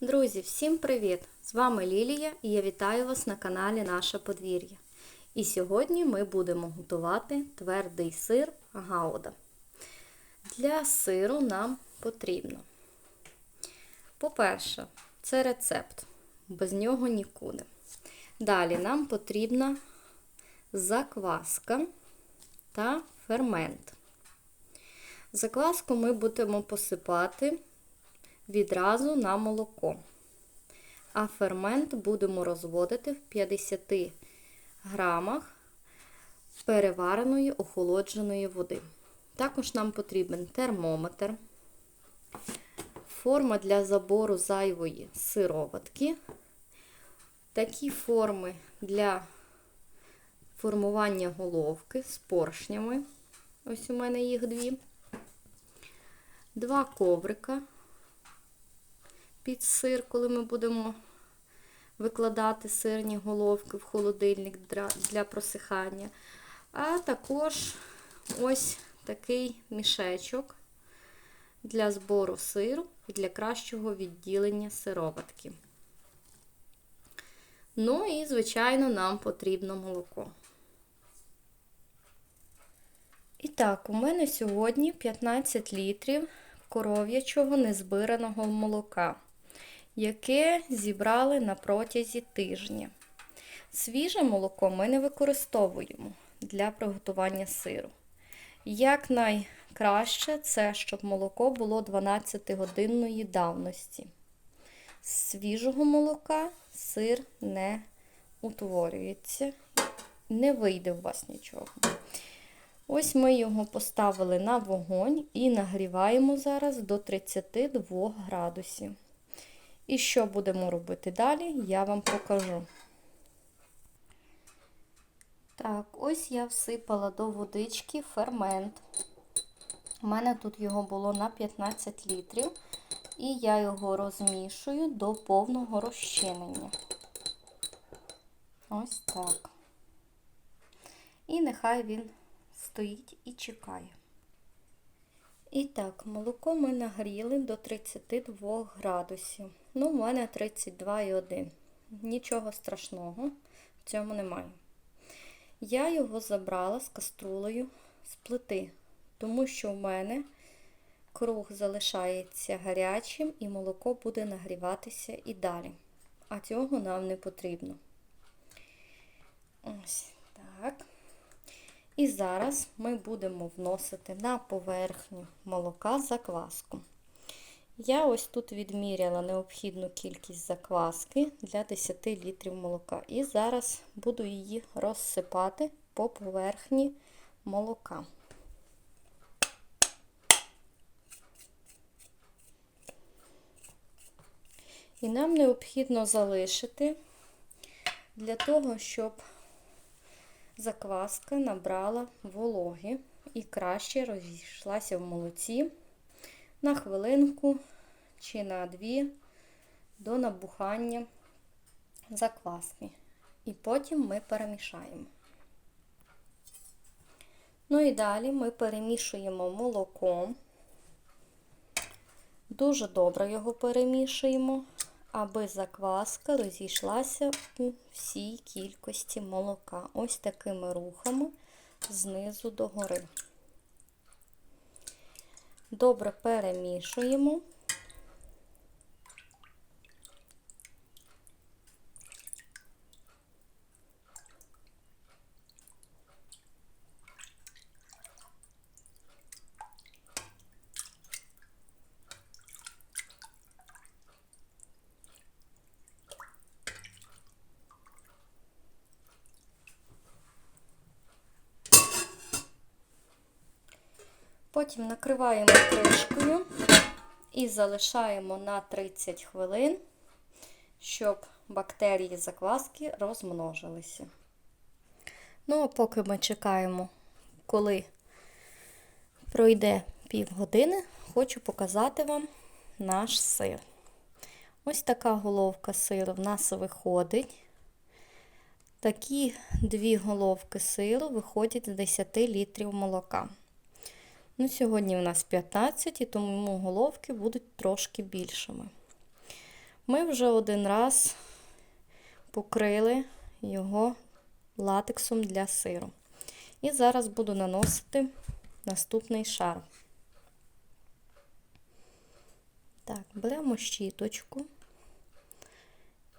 Друзі, всім привіт! З вами Лілія і я вітаю вас на каналі Наше подвір'я. І сьогодні ми будемо готувати твердий сир гауда. Для сиру нам потрібно, по-перше, це рецепт, без нього нікуди. Далі нам потрібна закваска та фермент. Закваску ми будемо посипати відразу на молоко. А фермент будемо розводити в 50 грамах перевареної охолодженої води. Також нам потрібен термометр, форма для забору зайвої сироватки, такі форми для формування головки з поршнями. Ось у мене їх дві. Два коврика під сир, коли ми будемо викладати сирні головки в холодильник для просихання. А також ось такий мішечок для збору сиру і для кращого відділення сироватки. Ну і, звичайно, нам потрібно молоко. І так, у мене сьогодні 15 літрів коров'ячого незбираного молока яке зібрали на протязі тижня. Свіже молоко ми не використовуємо для приготування сиру. Як найкраще це, щоб молоко було 12-годинної давності. З свіжого молока сир не утворюється, не вийде у вас нічого. Ось ми його поставили на вогонь і нагріваємо зараз до 32 градусів. І що будемо робити далі, я вам покажу. Так, ось я всипала до водички фермент. У мене тут його було на 15 літрів, і я його розмішую до повного розчинення. Ось так. І нехай він стоїть і чекає. І так, молоко ми нагріли до 32 градусів. Ну, в мене 32,1. Нічого страшного в цьому немає. Я його забрала з каструлею з плити, тому що в мене круг залишається гарячим і молоко буде нагріватися і далі. А цього нам не потрібно. Ось так. І зараз ми будемо вносити на поверхню молока закваску. Я ось тут відміряла необхідну кількість закваски для 10 літрів молока. І зараз буду її розсипати по поверхні молока. І нам необхідно залишити для того, щоб закваска набрала вологи і краще розійшлася в молоці на хвилинку чи на дві до набухання закваски. І потім ми перемішаємо. Ну і далі ми перемішуємо молоком. Дуже добре його перемішуємо аби закваска розійшлася у всій кількості молока. Ось такими рухами знизу догори. Добре перемішуємо. Потім накриваємо кришкою і залишаємо на 30 хвилин, щоб бактерії закваски розмножилися. Ну, а поки ми чекаємо, коли пройде півгодини, хочу показати вам наш сир. Ось така головка сиру в нас виходить. Такі дві головки сиру виходять з 10 літрів молока. Ну, Сьогодні у нас 15, і тому головки будуть трошки більшими. Ми вже один раз покрили його латексом для сиру. І зараз буду наносити наступний шар. Так, беремо щіточку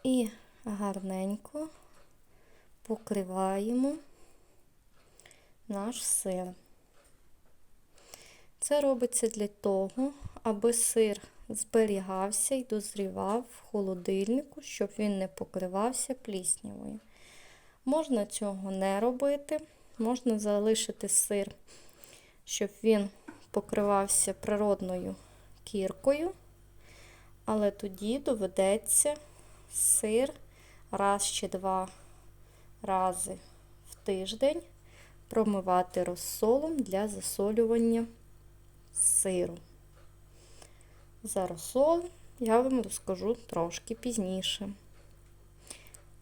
і гарненько покриваємо наш сир. Це робиться для того, аби сир зберігався і дозрівав в холодильнику, щоб він не покривався пліснявою. Можна цього не робити, можна залишити сир, щоб він покривався природною кіркою, але тоді доведеться сир раз чи два рази в тиждень промивати розсолом для засолювання сиру. За розсол я вам розкажу трошки пізніше.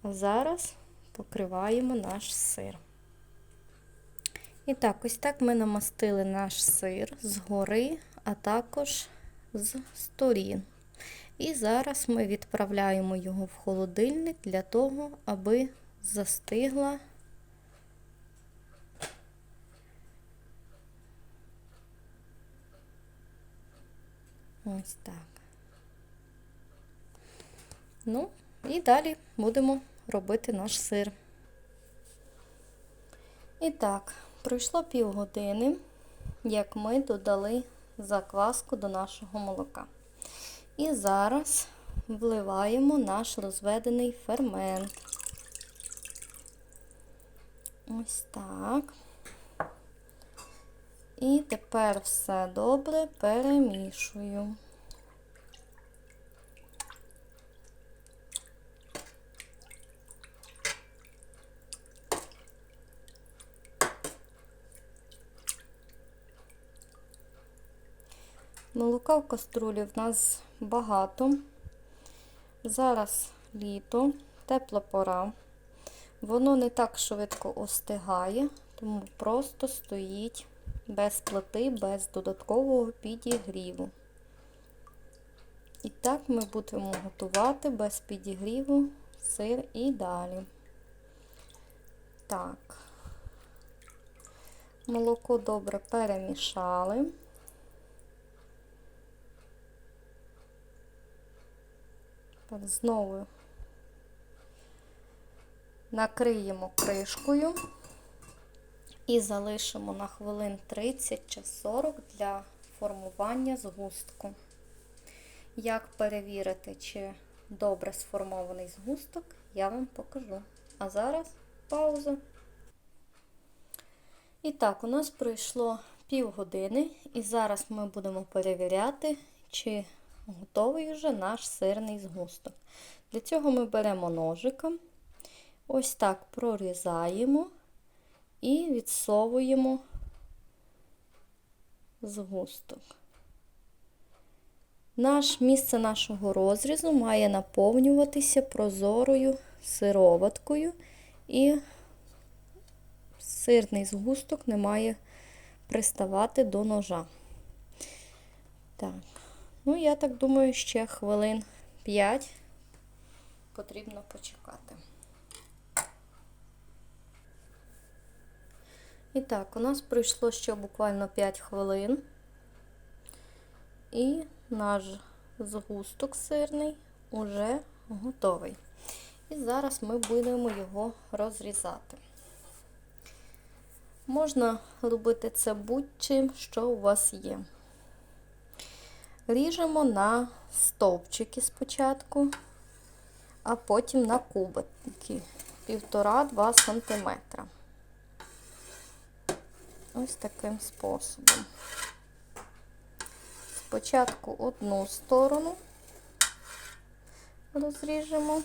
А зараз покриваємо наш сир. І так, ось так ми намастили наш сир згори, а також з сторін. І зараз ми відправляємо його в холодильник для того, аби застигла ось так. Ну, і далі будемо робити наш сир. І так, пройшло півгодини, як ми додали закваску до нашого молока. І зараз вливаємо наш розведений фермент. Ось так. І тепер все добре перемішую. Молока в каструлі в нас багато. Зараз літо, тепла пора. Воно не так швидко остигає, тому просто стоїть без плити, без додаткового підігріву. І так ми будемо готувати без підігріву сир і далі. Так, молоко добре перемішали. Знову накриємо кришкою і залишимо на хвилин 30 чи 40 для формування згустку. Як перевірити, чи добре сформований згусток, я вам покажу. А зараз пауза. І так, у нас пройшло півгодини, і зараз ми будемо перевіряти, чи готовий вже наш сирний згусток. Для цього ми беремо ножика, ось так прорізаємо і відсовуємо згусток. Наш місце нашого розрізу має наповнюватися прозорою сироваткою, і сирний згусток не має приставати до ножа. Так, ну, я так думаю, ще хвилин 5 потрібно почекати. І так, у нас пройшло ще буквально 5 хвилин. І наш згусток сирний уже готовий. І зараз ми будемо його розрізати. Можна робити це будь-чим, що у вас є. Ріжемо на стовпчики спочатку, а потім на кубики 1,5-2 см. Ось таким способом. Спочатку одну сторону розріжемо.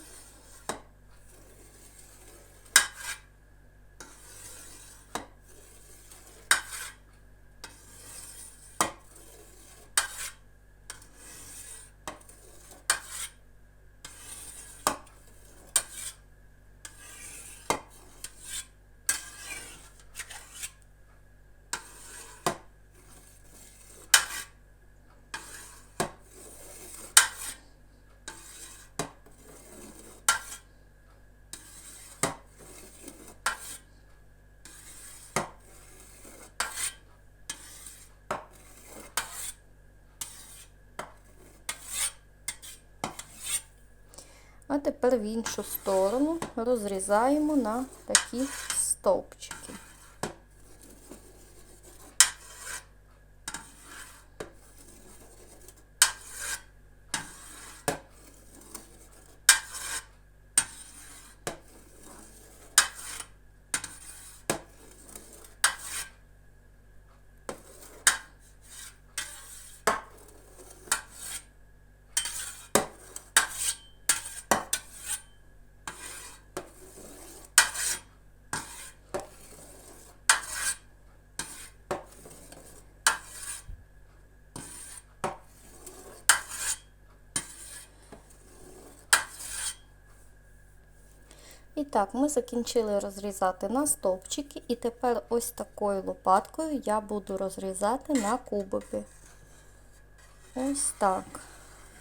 А тепер в іншу сторону розрізаємо на такі стовпчики. І так, ми закінчили розрізати на стовпчики, і тепер ось такою лопаткою я буду розрізати на кубики. Ось так.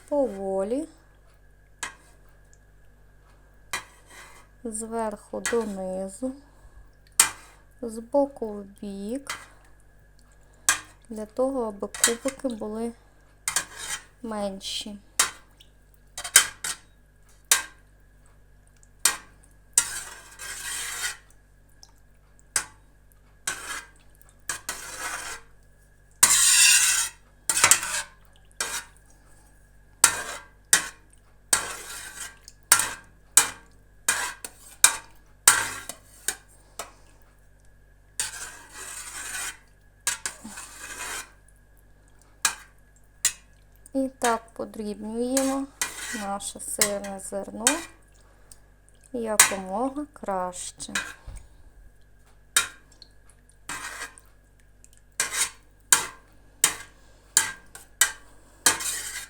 Поволі, зверху донизу, з боку в бік, для того, аби кубики були менші. І так подрібнюємо наше сирне зерно якомога краще.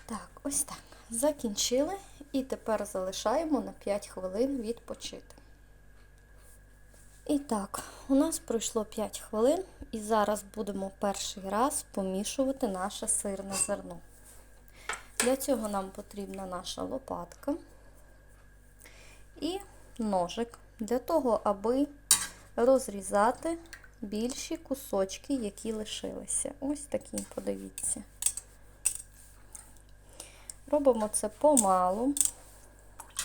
Так, ось так. Закінчили і тепер залишаємо на 5 хвилин відпочити. І так, у нас пройшло 5 хвилин, і зараз будемо перший раз помішувати наше сирне зерно. Для цього нам потрібна наша лопатка і ножик для того, аби розрізати більші кусочки, які лишилися. Ось такі, подивіться. Робимо це помалу,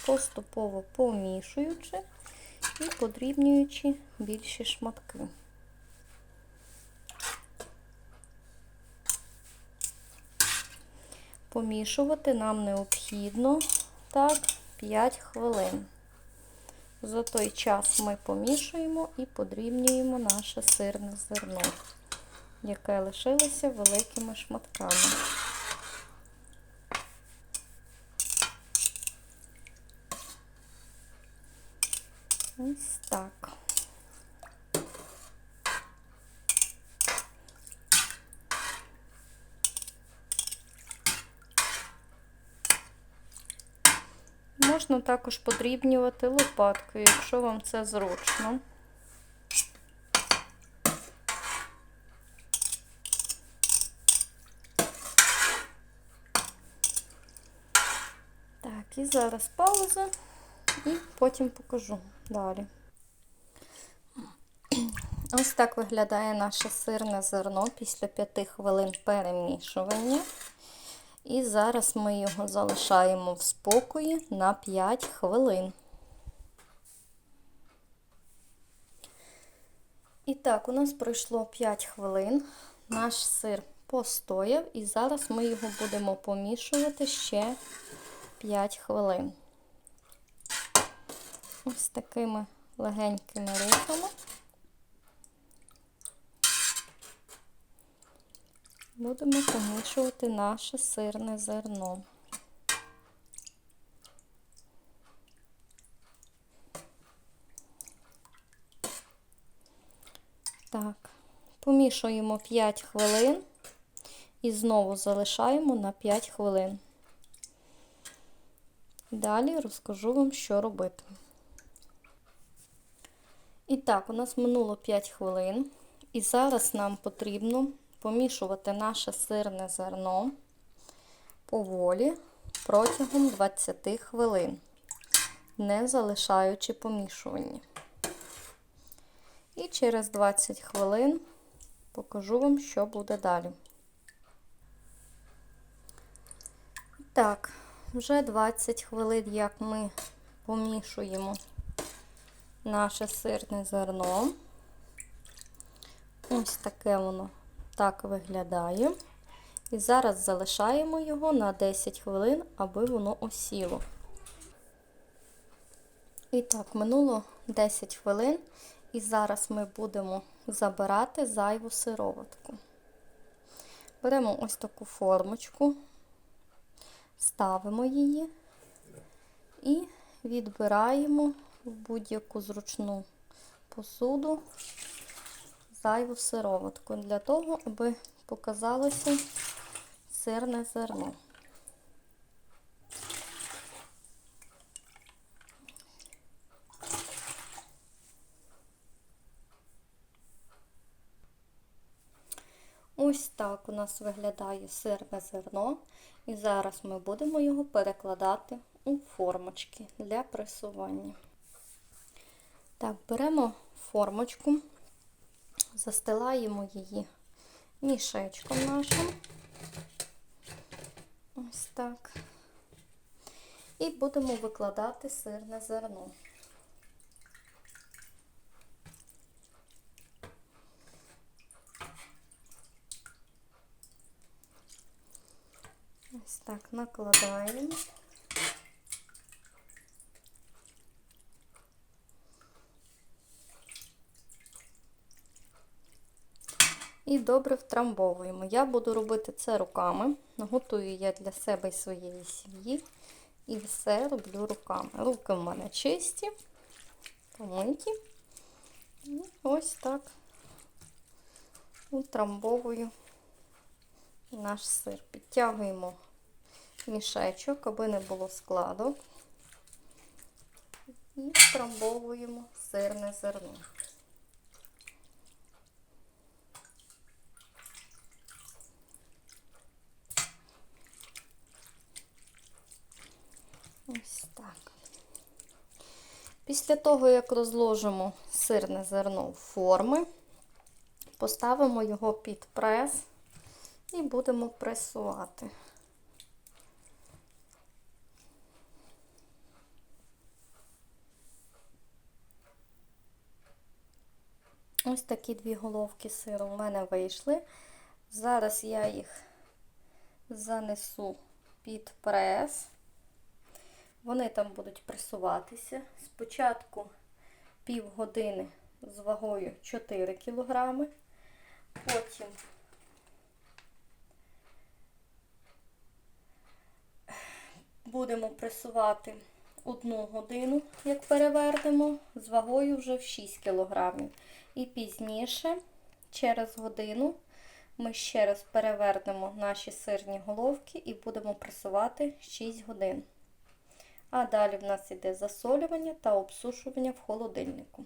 поступово помішуючи і подрібнюючи більші шматки. Помішувати нам необхідно так 5 хвилин. За той час ми помішуємо і подрібнюємо наше сирне зерно, яке лишилося великими шматками. Ось так. Можна також подрібнювати лопаткою, якщо вам це зручно. Так, і зараз пауза, і потім покажу далі. Ось так виглядає наше сирне зерно після 5 хвилин перемішування. І зараз ми його залишаємо в спокої на 5 хвилин. І так, у нас пройшло 5 хвилин. Наш сир постояв, і зараз ми його будемо помішувати ще 5 хвилин. Ось такими легенькими рухами. Будемо помішувати наше сирне зерно. Так, помішуємо 5 хвилин і знову залишаємо на 5 хвилин. Далі розкажу вам, що робити. І так, у нас минуло 5 хвилин, і зараз нам потрібно помішувати наше сирне зерно поволі протягом 20 хвилин, не залишаючи помішування. І через 20 хвилин покажу вам, що буде далі. Так, Вже 20 хвилин, як ми помішуємо наше сирне зерно. Ось таке воно так виглядає. І зараз залишаємо його на 10 хвилин, аби воно осіло. І так, минуло 10 хвилин, і зараз ми будемо забирати зайву сироватку. Беремо ось таку формочку, ставимо її і відбираємо в будь-яку зручну посуду зайву сироватку для того, аби показалося сирне зерно. Ось так у нас виглядає сирне зерно, і зараз ми будемо його перекладати у формочки для пресування. Так, беремо формочку, застилаємо її мішечком нашим. Ось так. І будемо викладати сирне зерно. Ось так накладаємо. І добре втрамбовуємо. Я буду робити це руками. Готую я для себе і своєї сім'ї. І все роблю руками. Руки в мене чисті, помиті. І ось так утрамбовую наш сир. Підтягуємо мішечок, аби не було складок. І втрамбовуємо сирне зерно. Ось так. Після того, як розложимо сирне зерно в форми, поставимо його під прес і будемо пресувати. Ось такі дві головки сиру в мене вийшли. Зараз я їх занесу під прес. Вони там будуть пресуватися. Спочатку півгодини з вагою 4 кг, потім будемо пресувати одну годину, як перевернемо, з вагою вже в 6 кг. І пізніше, через годину, ми ще раз перевернемо наші сирні головки і будемо пресувати 6 годин. А далі в нас іде засолювання та обсушування в холодильнику.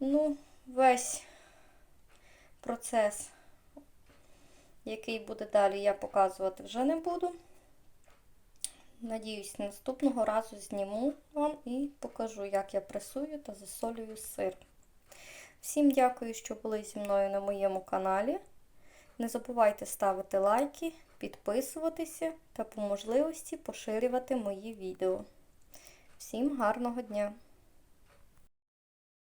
Ну, весь процес, який буде далі, я показувати вже не буду. Надіюсь, наступного разу зніму вам і покажу, як я пресую та засолюю сир. Всім дякую, що були зі мною на моєму каналі. Не забувайте ставити лайки, підписуватися та по можливості поширювати мої відео. Всім гарного дня!